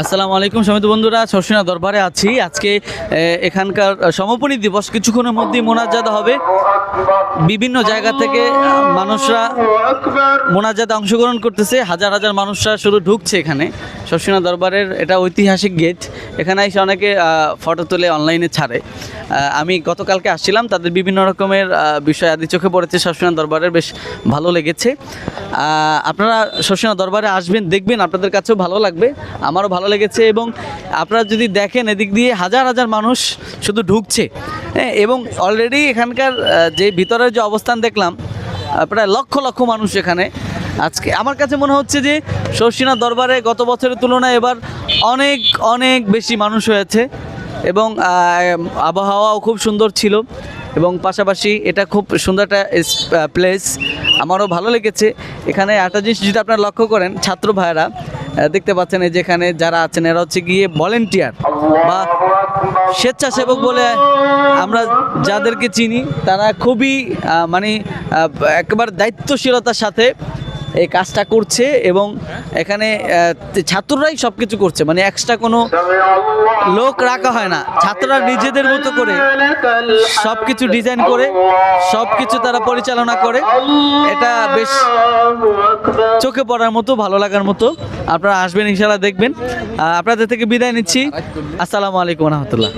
আসসালামু আলাইকুম সমিত বন্ধুরা শর্ষিনা দরবারে আছি। আজকে এখানকার সমাপনী দিবস কিছুক্ষণের মধ্যেই মোনাজাত হবে। বিভিন্ন জায়গা থেকে মানুষরা মোনাজাতে অংশগ্রহণ করতেছে। হাজার হাজার মানুষরা শুধু ঢুকছে এখানে। শর্ষিনা দরবারের এটা ঐতিহাসিক গেট। এখানে এসে অনেকে ফটো তুলে অনলাইনে ছাড়ে। আমি গতকালকে আসছিলাম, তাদের বিভিন্ন রকমের বিষয় আদি চোখে পড়েছে শর্ষিনা দরবারের বেশ ভালো লেগেছে। আপনারা শর্ষিনা দরবারে আসবেন, দেখবেন, আপনাদের কাছেও ভালো লাগবে, আমারও ভালো লেগেছে এবং আপনারা যদি দেখেন এদিক দিয়ে হাজার হাজার মানুষ শুধু ঢুকছে হ্যাঁ এবং অলরেডি এখানকার যে ভিতরের যে অবস্থান দেখলাম প্রায় লক্ষ লক্ষ মানুষ এখানে আজকে। আমার কাছে মনে হচ্ছে যে শর্ষিনা দরবারে গত বছরের তুলনায় এবার অনেক অনেক বেশি মানুষ হয়েছে। এবং আবহাওয়াও খুব সুন্দর ছিল এবং পাশাপাশি এটা খুব সুন্দর একটা প্লেস আমারও ভালো লেগেছে। এখানে একটা জিনিস যদি আপনারা লক্ষ্য করেন, ছাত্র ভাইয়েরা দেখতে পাচ্ছেন এই যেখানে যারা আছেন, এরা হচ্ছে গিয়ে ভলেন্টিয়ার বা স্বেচ্ছাসেবক বলে আমরা যাদেরকে চিনি, তারা খুবই মানে একেবারে দায়িত্বশীলতার সাথে এই কাজটা করছে এবং এখানে ছাত্ররাই সব কিছু করছে। মানে এক্সট্রা কোনো লোক রাখা হয় না। ছাত্ররা নিজেদের মতো করে সব কিছু ডিজাইন করে সব কিছু তারা পরিচালনা করে। এটা বেশ চোখে পড়ার মতো, ভালো লাগার মতো। আপনারা আসবেন ইনশাল্লাহ দেখবেন। আপনাদের থেকে বিদায় নিচ্ছি। আসসালামু আলাইকুম রহমতুল্লাহ।